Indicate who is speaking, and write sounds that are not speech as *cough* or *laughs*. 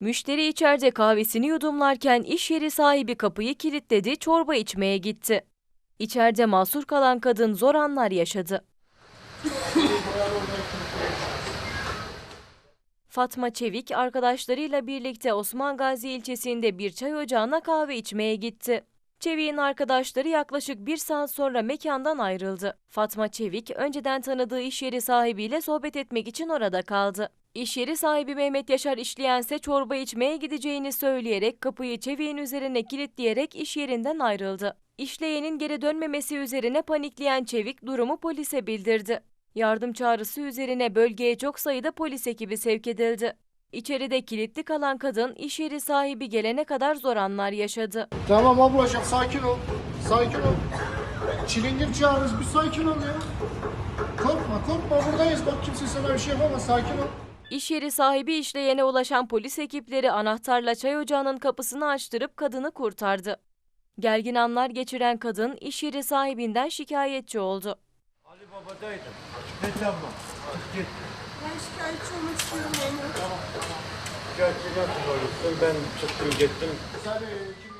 Speaker 1: Müşteri içeride kahvesini yudumlarken iş yeri sahibi kapıyı kilitledi, çorba içmeye gitti. İçeride mahsur kalan kadın zor anlar yaşadı. *laughs* Fatma Çevik arkadaşlarıyla birlikte Osman Gazi ilçesinde bir çay ocağına kahve içmeye gitti. Çevik'in arkadaşları yaklaşık bir saat sonra mekandan ayrıldı. Fatma Çevik önceden tanıdığı iş yeri sahibiyle sohbet etmek için orada kaldı. İş yeri sahibi Mehmet Yaşar işleyense çorba içmeye gideceğini söyleyerek kapıyı Çevik'in üzerine kilitleyerek iş yerinden ayrıldı. İşleyenin geri dönmemesi üzerine panikleyen Çevik durumu polise bildirdi. Yardım çağrısı üzerine bölgeye çok sayıda polis ekibi sevk edildi. İçeride kilitli kalan kadın iş yeri sahibi gelene kadar zor anlar yaşadı.
Speaker 2: Tamam ablacığım sakin ol. Sakin ol. Çilingir çağırırız bir sakin ol ya. Korkma korkma buradayız bak kimse sana bir şey yapamaz sakin ol.
Speaker 1: İş yeri sahibi işleyene ulaşan polis ekipleri anahtarla çay ocağının kapısını açtırıp kadını kurtardı. Gergin anlar geçiren kadın iş yeri sahibinden şikayetçi oldu.
Speaker 3: Ali Baba'daydım. Ne tamam. Git.
Speaker 4: Ben şikayetçi olmak istiyorum memur.
Speaker 3: Gerçi nasıl olursun ben çıktım gittim.
Speaker 2: E, kim